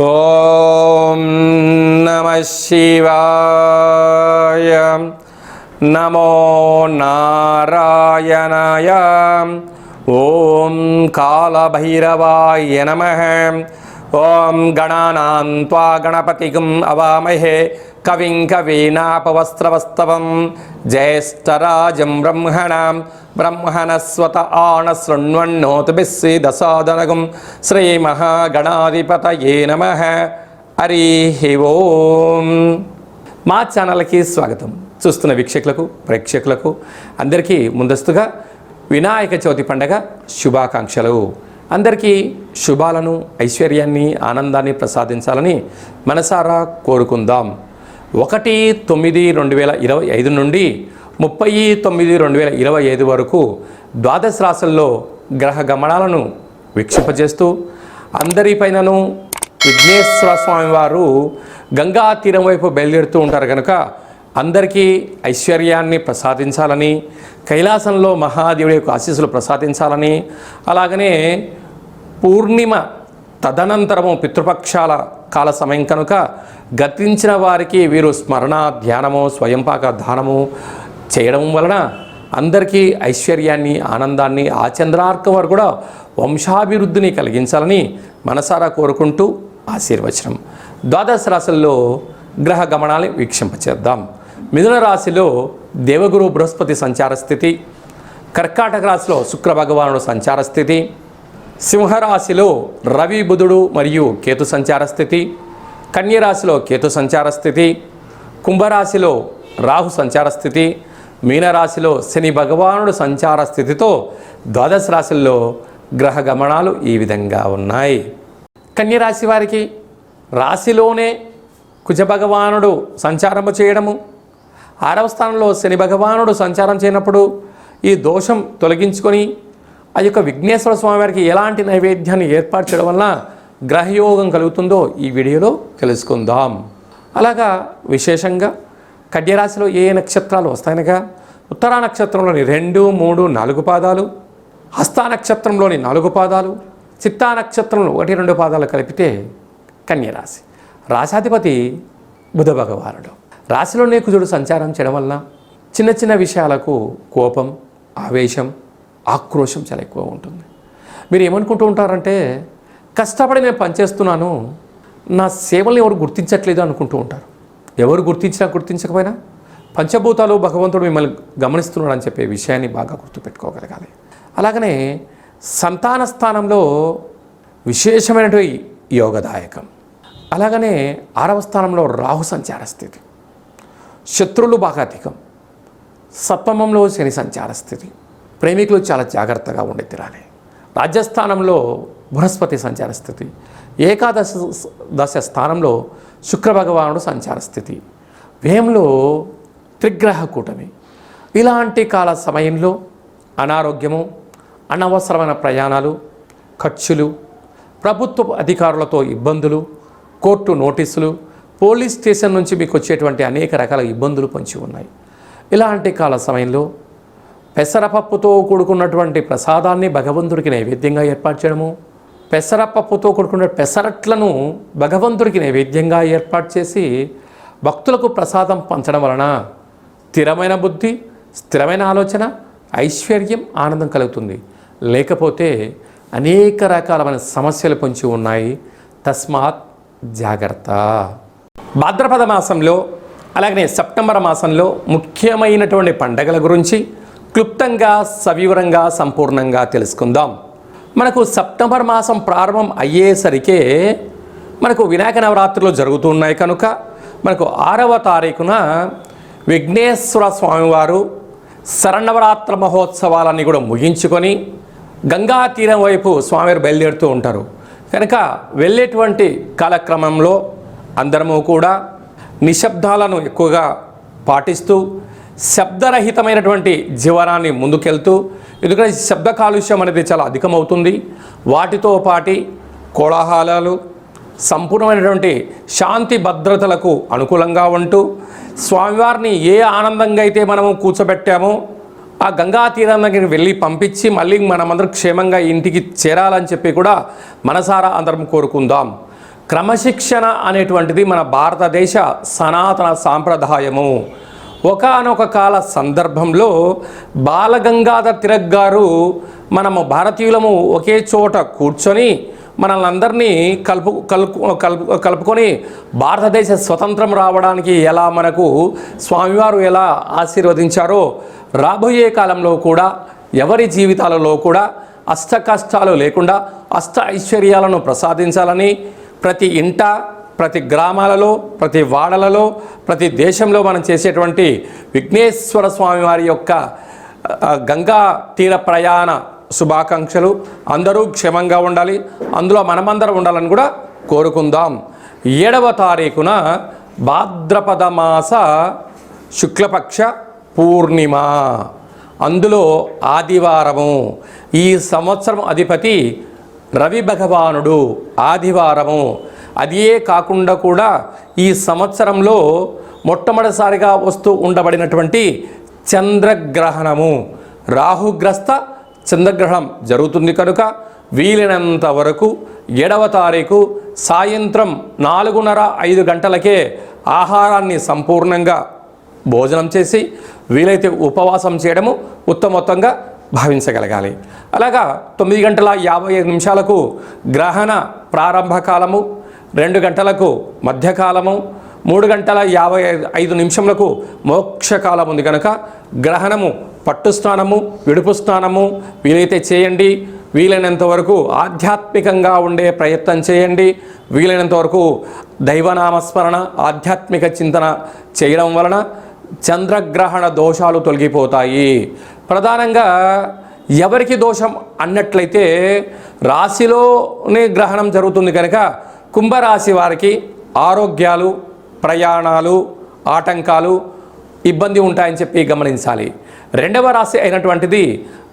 ஓம் நம சிவாய நமோ நாராயணாய ஓம் காலபைரவாய நம ఓం గణానాం త్వా అవామహే. కవిం కవీనాపవస్త్రవస్తవం. జ్యేష్టరాజం బ్రహ్మణాం. బ్రహ్మణస్వత ఆణ శృణ్వన్నోతుభిస్సిదసాదనగం శ్రీమహాగణాధిపతయే నమ. హరి ఓం. మా ఛానల్కి స్వాగతం. చూస్తున్న వీక్షకులకు ప్రేక్షకులకు అందరికీ ముందస్తుగా వినాయక చవితి పండగ శుభాకాంక్షలు. అందరికీ శుభాలను ఐశ్వర్యాన్ని ఆనందాన్ని ప్రసాదించాలని మనసారా కోరుకుందాం. ఒకటి తొమ్మిది రెండు వేల ఇరవై ఐదు నుండి ముప్పై తొమ్మిది రెండు వేల ఇరవై ఐదు వరకు ద్వాదశ రాశుల్లో గ్రహ గమనాలను వీక్షింపజేస్తూ అందరిపైనను విఘ్నేశ్వర స్వామి వారు గంగా తీరం వైపు బయలుదేరుతూ ఉంటారు కనుక అందరికీ ఐశ్వర్యాన్ని ప్రసాదించాలని కైలాసంలో మహాదేవుడి యొక్క ఆశీస్సులు ప్రసాదించాలని అలాగనే పూర్ణిమ తదనంతరము పితృపక్షాల కాల సమయం కనుక గతించిన వారికి వీరు స్మరణ ధ్యానము స్వయంపాక దానము చేయడం వలన అందరికీ ఐశ్వర్యాన్ని ఆనందాన్ని ఆ వారు కూడా వంశాభివృద్ధిని కలిగించాలని మనసారా కోరుకుంటూ ఆశీర్వచనం. ద్వాదశ రాశుల్లో గ్రహ గమనాన్ని వీక్షింపచేద్దాం. మిథున రాశిలో దేవగురు బృహస్పతి సంచార స్థితి కర్కాటక రాశిలో శుక్ర భగవానుడు సంచార స్థితి సింహరాశిలో రవి బుధుడు మరియు కేతు సంచార స్థితి కన్యరాశిలో కేతు సంచార స్థితి కుంభరాశిలో రాహు సంచార స్థితి మీనరాశిలో శని భగవానుడు సంచార స్థితితో ద్వాదశ రాశుల్లో గ్రహ గమనాలు ఈ విధంగా ఉన్నాయి. కన్యరాశి వారికి రాశిలోనే కుజ భగవానుడు సంచారము చేయడము ఆరవ స్థానంలో శని భగవానుడు సంచారం చేయనప్పుడు ఈ దోషం తొలగించుకొని ఆ యొక్క విఘ్నేశ్వర స్వామి వారికి ఎలాంటి నైవేద్యాన్ని ఏర్పాటు చేయడం వలన గ్రహయోగం కలుగుతుందో ఈ వీడియోలో తెలుసుకుందాం. అలాగా విశేషంగా కన్యరాశిలో ఏ నక్షత్రాలు వస్తాయనగా ఉత్తరా నక్షత్రంలోని రెండు మూడు నాలుగు పాదాలు హస్తా నక్షత్రంలోని నాలుగు పాదాలు చిత్తా నక్షత్రంలో ఒకటి రెండు పాదాలు కలిపితే కన్యరాశి. రాశాధిపతి బుధ భగవానుడు. రాశిలోనే కుజుడు సంచారం చేయడం వలన చిన్న చిన్న విషయాలకు కోపం ఆవేశం ఆక్రోశం చాలా ఎక్కువ ఉంటుంది. మీరు ఏమనుకుంటూ ఉంటారంటే కష్టపడి నేను పనిచేస్తున్నాను నా సేవల్ని ఎవరు గుర్తించట్లేదు అనుకుంటూ ఉంటారు. ఎవరు గుర్తించినా గుర్తించకపోయినా పంచభూతాలు భగవంతుడు మిమ్మల్ని గమనిస్తున్నాడు అని చెప్పే విషయాన్ని బాగా గుర్తుపెట్టుకోగలగాలి. అలాగనే సంతాన స్థానంలో విశేషమైనటువంటి యోగదాయకం. అలాగనే ఆరవ స్థానంలో రాహు సంచార స్థితి. శత్రువులు బాగా అధికం. సప్తమంలో శని సంచార స్థితి. ప్రేమికులు చాలా జాగ్రత్తగా ఉండి తీరాలి రాజస్థానంలో బృహస్పతి సంచార స్థితి ఏకాదశ దశ స్థానంలో శుక్రభగవానుడు సంచార స్థితి వ్యయంలో త్రిగ్రహ కూటమి. ఇలాంటి కాల సమయంలో అనారోగ్యము అనవసరమైన ప్రయాణాలు ఖర్చులు ప్రభుత్వ అధికారులతో ఇబ్బందులు కోర్టు నోటీసులు పోలీస్ స్టేషన్ నుంచి మీకు వచ్చేటువంటి అనేక రకాల ఇబ్బందులు పొంచి ఉన్నాయి. ఇలాంటి కాల సమయంలో పెసరపప్పుతో కూడుకున్నటువంటి ప్రసాదాన్ని భగవంతుడికి నైవేద్యంగా ఏర్పాటు చేయడము పెసరపప్పుతో కూడుకున్న పెసరట్లను భగవంతుడికి నైవేద్యంగా ఏర్పాటు చేసి భక్తులకు ప్రసాదం పంచడం వలన స్థిరమైన బుద్ధి స్థిరమైన ఆలోచన ఐశ్వర్యం ఆనందం కలుగుతుంది. లేకపోతే అనేక రకాలమైన సమస్యలు పొంచి ఉన్నాయి. తస్మాత్ జాగ్రత్త. భాద్రపద మాసంలో అలాగనే సెప్టెంబర్ మాసంలో ముఖ్యమైనటువంటి పండగల గురించి క్లుప్తంగా సవివరంగా సంపూర్ణంగా తెలుసుకుందాం. మనకు సెప్టెంబర్ మాసం ప్రారంభం అయ్యేసరికే మనకు వినాయక నవరాత్రులు జరుగుతున్నాయి కనుక మనకు ఆరవ తారీఖున విఘ్నేశ్వర స్వామివారు శరణవరాత్ర మహోత్సవాలన్నీ కూడా ముగించుకొని గంగా తీరం వైపు స్వామివారు బయలుదేరుతూ ఉంటారు. కనుక వెళ్ళేటువంటి కాలక్రమంలో అందరము కూడా నిశ్శబ్దాలను ఎక్కువగా పాటిస్తూ శబ్దరహితమైనటువంటి జీవనాన్ని ముందుకెళ్తూ ఎందుకంటే శబ్ద కాలుష్యం అనేది చాలా అధికమవుతుంది. వాటితో పాటి కోలాహలాలు సంపూర్ణమైనటువంటి శాంతి భద్రతలకు అనుకూలంగా ఉంటూ స్వామివారిని ఏ ఆనందంగా అయితే మనము కూర్చోబెట్టామో ఆ గంగా తీరం దగ్గరికి వెళ్ళి పంపించి మళ్ళీ మనమందరం క్షేమంగా ఇంటికి చేరాలని చెప్పి కూడా మనసారా అందరం కోరుకుందాం. క్రమశిక్షణ అనేటువంటిది మన భారతదేశ సనాతన సాంప్రదాయము. ఒకానొక కాల సందర్భంలో బాలగంగాధర్ తిలక్ గారు మనము భారతీయులము ఒకే చోట కూర్చొని మనల్ని అందరినీ కలుపు కలుపు కలుపు కలుపుకొని భారతదేశ స్వతంత్రం రావడానికి ఎలా మనకు స్వామివారు ఎలా ఆశీర్వదించారో రాబోయే కాలంలో కూడా ఎవరి జీవితాలలో కూడా అష్ట కష్టాలు లేకుండా అష్ట ఐశ్వర్యాలను ప్రసాదించాలని ప్రతి ఇంట ప్రతి గ్రామాలలో ప్రతి వాడలలో ప్రతి దేశంలో మనం చేసేటువంటి విఘ్నేశ్వర స్వామి వారి యొక్క గంగా తీర ప్రయాణ శుభాకాంక్షలు. అందరూ క్షేమంగా ఉండాలి. అందులో మనమందరం ఉండాలని కూడా కోరుకుందాం. ఏడవ తారీఖున భాద్రపద మాస శుక్లపక్ష పూర్ణిమ. అందులో ఆదివారము. ఈ సంవత్సరం అధిపతి రవి భగవానుడు ఆదివారము. అదే కాకుండా కూడా ఈ సంవత్సరంలో మొట్టమొదటిసారిగా వస్తూ ఉండబడినటువంటి చంద్రగ్రహణము. రాహుగ్రస్త చంద్రగ్రహణం జరుగుతుంది కనుక వీలైనంత వరకు ఏడవ తారీఖు సాయంత్రం నాలుగున్నర ఐదు గంటలకే ఆహారాన్ని సంపూర్ణంగా భోజనం చేసి వీలైతే ఉపవాసం చేయడము ఉత్తమోత్తంగా భావించగలగాలి. అలాగా తొమ్మిది గంటల యాభై ఐదు నిమిషాలకు గ్రహణ ప్రారంభ కాలము రెండు గంటలకు మధ్యకాలము మూడు గంటల యాభై ఐదు ఐదు నిమిషములకు మోక్షకాలం ఉంది కనుక గ్రహణము పట్టు స్నానము విడుపు స్నానము వీలైతే చేయండి. వీలైనంత వరకు ఆధ్యాత్మికంగా ఉండే ప్రయత్నం చేయండి. వీలైనంత వరకు దైవనామస్మరణ ఆధ్యాత్మిక చింతన చేయడం వలన చంద్రగ్రహణ దోషాలు తొలగిపోతాయి. ప్రధానంగా ఎవరికి దోషం అన్నట్లయితే రాశిలోనే గ్రహణం జరుగుతుంది కనుక కుంభరాశి వారికి ఆరోగ్యాలు ప్రయాణాలు ఆటంకాలు ఇబ్బంది ఉంటాయని చెప్పి గమనించాలి. రెండవ రాశి అయినటువంటిది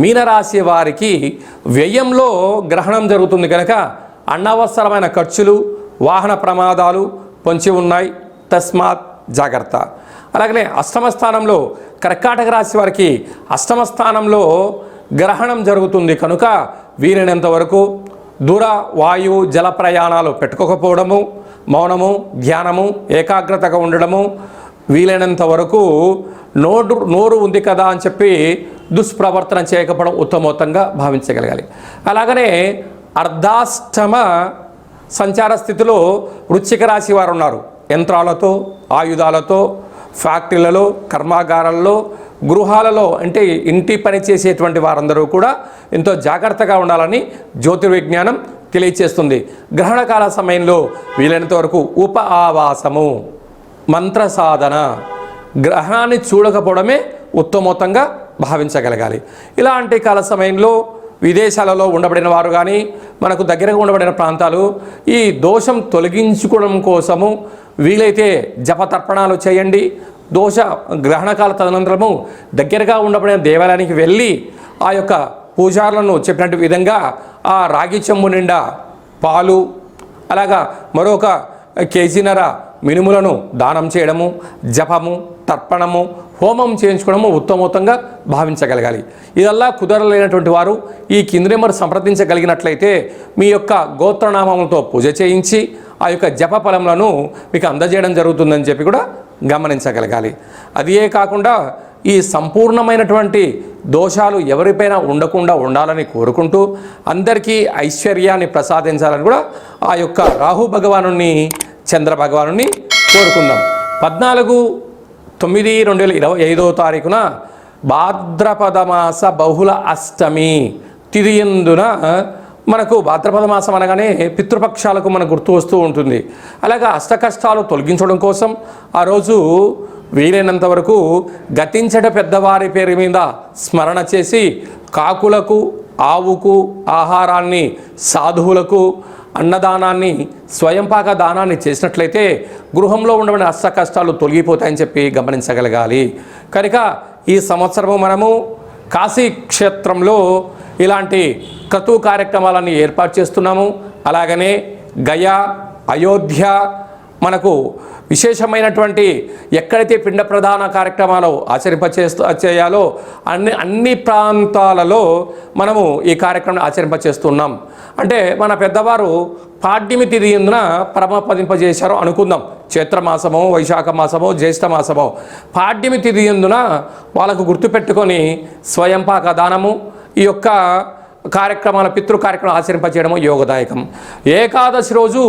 మీనరాశి వారికి వ్యయంలో గ్రహణం జరుగుతుంది కనుక అనవసరమైన ఖర్చులు వాహన ప్రమాదాలు పొంచి ఉన్నాయి. తస్మాత్ జాగ్రత్త. అలాగనే అష్టమ స్థానంలో కర్కాటక రాశి వారికి అష్టమ స్థానంలో గ్రహణం జరుగుతుంది కనుక వీలైనంత వరకు దూర వాయు జల ప్రయాణాలు పెట్టుకోకపోవడము మౌనము ధ్యానము ఏకాగ్రతగా ఉండడము వీలైనంత వరకు నోరు నోరు ఉంది కదా అని చెప్పి దుష్ప్రవర్తన చేయకపోవడం ఉత్తమోత్తంగా భావించగలగాలి. అలాగనే అర్ధాష్టమ సంచార స్థితిలో వృశ్చిక రాశి వారు ఉన్నారు. యంత్రాలతో ఆయుధాలతో ఫ్యాక్టరీలలో కర్మాగారాల్లో గృహాలలో అంటే ఇంటి పని చేసేటువంటి వారందరూ కూడా ఎంతో జాగ్రత్తగా ఉండాలని జ్యోతిర్విజ్ఞానం తెలియచేస్తుంది. గ్రహణకాల సమయంలో వీలైనంత వరకు ఉప ఆవాసము మంత్ర సాధన గ్రహణాన్ని చూడకపోవడమే ఉత్తమోత్తంగా భావించగలగాలి. ఇలాంటి కాల సమయంలో విదేశాలలో ఉండబడిన వారు కానీ మనకు దగ్గరగా ఉండబడిన ప్రాంతాలు ఈ దోషం తొలగించుకోవడం కోసము వీలైతే జపతర్పణాలు చేయండి. దోష గ్రహణకాల తదనంతరము దగ్గరగా ఉండబడిన దేవాలయానికి వెళ్ళి ఆ యొక్క పూజారులను చెప్పినట్టు విధంగా ఆ రాగి చెంబు నిండా పాలు అలాగా మరొక కేజీనర మినుములను దానం చేయడము జపము తర్పణము హోమం చేయించుకోవడము ఉత్తమోత్తంగా భావించగలగాలి. ఇదల్లా కుదరలేనటువంటి వారు ఈ కింది నెంబర్ సంప్రదించగలిగినట్లయితే మీ యొక్క గోత్రనామములతో పూజ చేయించి ఆ యొక్క జప ఫలములను మీకు అందజేయడం జరుగుతుందని చెప్పి కూడా గమనించగలగాలి. అదే కాకుండా ఈ సంపూర్ణమైనటువంటి దోషాలు ఎవరిపైన ఉండకుండా ఉండాలని కోరుకుంటూ అందరికీ ఐశ్వర్యాన్ని ప్రసాదించాలని కూడా ఆ యొక్క రాహు భగవాను చంద్ర భగవాను కోరుకుందాం. పద్నాలుగు తొమ్మిది రెండు వేల ఇరవై ఐదో తారీఖున భాద్రపద మాస బహుళ అష్టమి తిరియందున మనకు భాద్రపద మాసం అనగానే పితృపక్షాలకు మనకు గుర్తు వస్తూ ఉంటుంది. అలాగే అష్టకష్టాలు తొలగించడం కోసం ఆ రోజు వీలైనంత వరకు గతించట పెద్దవారి పేరు మీద స్మరణ చేసి కాకులకు ఆవుకు ఆహారాన్ని సాధువులకు అన్నదానాన్ని స్వయంపాక దానాన్ని చేసినట్లయితే గృహంలో ఉండవని అష్ట కష్టాలు తొలగిపోతాయని చెప్పి గమనించగలగాలి. కనుక ఈ సంవత్సరము మనము కాశీ క్షేత్రంలో ఇలాంటి క్రతు కార్యక్రమాలన్నీ ఏర్పాటు చేస్తున్నాము. అలాగనే గయా అయోధ్య మనకు విశేషమైనటువంటి ఎక్కడైతే పిండ ప్రధాన కార్యక్రమాలు ఆచరింపచేస్తూ చేయాలో అన్ని అన్ని ప్రాంతాలలో మనము ఈ కార్యక్రమం ఆచరింపచేస్తున్నాం. అంటే మన పెద్దవారు పాడ్యమి తిథి పరమపదింపజేశారు అనుకుందాం. చైత్రమాసమో వైశాఖ మాసమో జ్యేష్ఠ మాసమో. పాడ్యమి తిథి వాళ్ళకు గుర్తుపెట్టుకొని స్వయంపాక దానము. ఈ యొక్క కార్యక్రమాల పితృ కార్యక్రమం ఆచరింపచేయడము యోగదాయకం. ఏకాదశి రోజు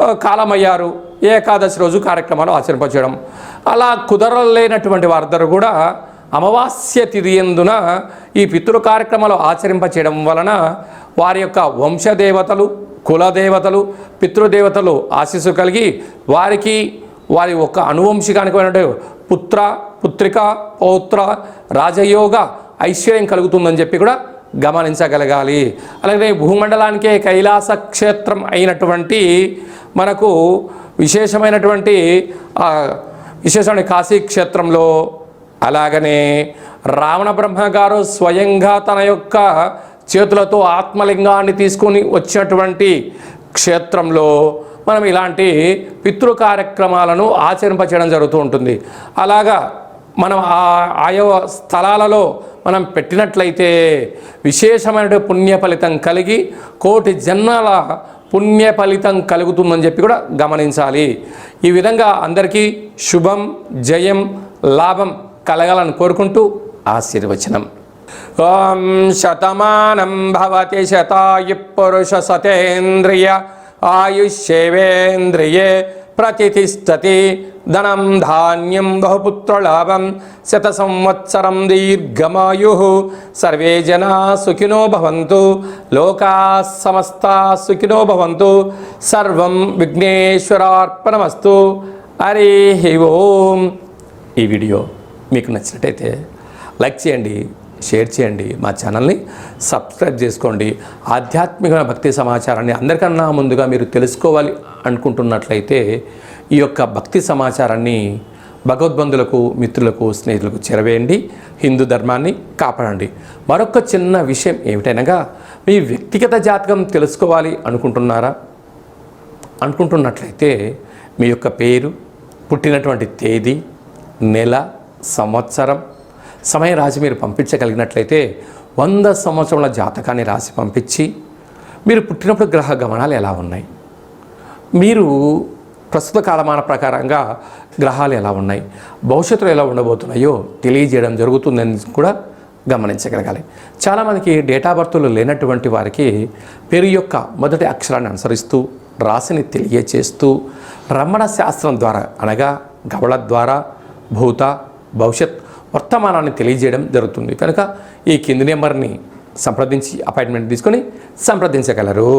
కాలమయ్యారు. ఏకాదశి రోజు కార్యక్రమాలు ఆచరింపచేయడం. అలా కుదరలేనటువంటి వారందరూ కూడా అమావాస్య తిథి ఎందున ఈ పితృ కార్యక్రమాలు ఆచరింపచేయడం వలన వారి యొక్క వంశదేవతలు కులదేవతలు పితృదేవతలు ఆశీస్సు కలిగి వారికి వారి ఒక అనువంశికానికి పుత్ర పుత్రిక పౌత్ర రాజయోగ ఐశ్వర్యం కలుగుతుందని చెప్పి కూడా గమనించగలగాలి. అలాగే భూమండలానికే కైలాస క్షేత్రం అయినటువంటి మనకు విశేషమైనటువంటి విశేషమైన కాశీ క్షేత్రంలో అలాగనే రావణ బ్రహ్మ గారు స్వయంగా తన యొక్క చేతులతో ఆత్మలింగాన్ని తీసుకొని వచ్చినటువంటి క్షేత్రంలో మనం ఇలాంటి పితృ కార్యక్రమాలను ఆచరింపచేయడం జరుగుతూ ఉంటుంది. అలాగా మనం ఆ ఆయా స్థలాలలో మనం పెట్టినట్లయితే విశేషమైన పుణ్య ఫలితం కలిగి కోటి జన్మల పుణ్య ఫలితం కలుగుతుందని చెప్పి కూడా గమనించాలి. ఈ విధంగా అందరికీ శుభం జయం లాభం కలగాలని కోరుకుంటూ ఆశీర్వచనం. ఓం శతమానం భవతి శతాయు పురుష సతేంద్రియ ఆయుష్యేవేంద్రియే ప్రతిష్టతి ధనం ధాన్యం బహుపుత్రలాభం శత సంవత్సరం దీర్ఘమాయు సర్వే జనా సుఖినో భవంతు లోకా సమస్త సుఖినో భవంతు సర్వం విఘ్నేశ్వరార్పణమస్తు హరి ఓం ఈ వీడియో మీకు నచ్చినట్టయితే లైక్ చేయండి షేర్ చేయండి మా ఛానల్ని సబ్స్క్రైబ్ చేసుకోండి. ఆధ్యాత్మిక భక్తి సమాచారాన్ని అందరికన్నా ముందుగా మీరు తెలుసుకోవాలి అనుకుంటున్నట్లయితే ఈ యొక్క భక్తి సమాచారాన్ని భగవద్బంధులకు మిత్రులకు స్నేహితులకు చేరవేయండి. హిందూ ధర్మాన్ని కాపాడండి. మరొక చిన్న విషయం ఏమిటనగా మీ వ్యక్తిగత జాతకం తెలుసుకోవాలి అనుకుంటున్నారా? అనుకుంటున్నట్లయితే మీ యొక్క పేరు పుట్టినటువంటి తేదీ నెల సంవత్సరం సమయం రాసి మీరు పంపించగలిగినట్లయితే వంద సంవత్సరాల జాతకాన్ని రాసి పంపించి మీరు పుట్టినప్పుడు గ్రహ గమనాలు ఎలా ఉన్నాయి? మీరు ప్రస్తుత కాలమాన ప్రకారంగా గ్రహాలు ఎలా ఉన్నాయి? భవిష్యత్తులో ఎలా ఉండబోతున్నాయో తెలియజేయడం జరుగుతుందని కూడా గమనించగలగాలి. చాలామందికి డేటా బర్త్లు లేనటువంటి వారికి పేరు యొక్క మొదటి అక్షరాన్ని అనుసరిస్తూ రాశిని తెలియచేస్తూ రమణ శాస్త్రం ద్వారా అనగా గవళ ద్వారా భూత భవిష్యత్ వర్తమానాన్ని తెలియజేయడం జరుగుతుంది. కనుక ఈ కింది నెంబర్ని సంప్రదించి అపాయింట్మెంట్ తీసుకొని సంప్రదించగలరు.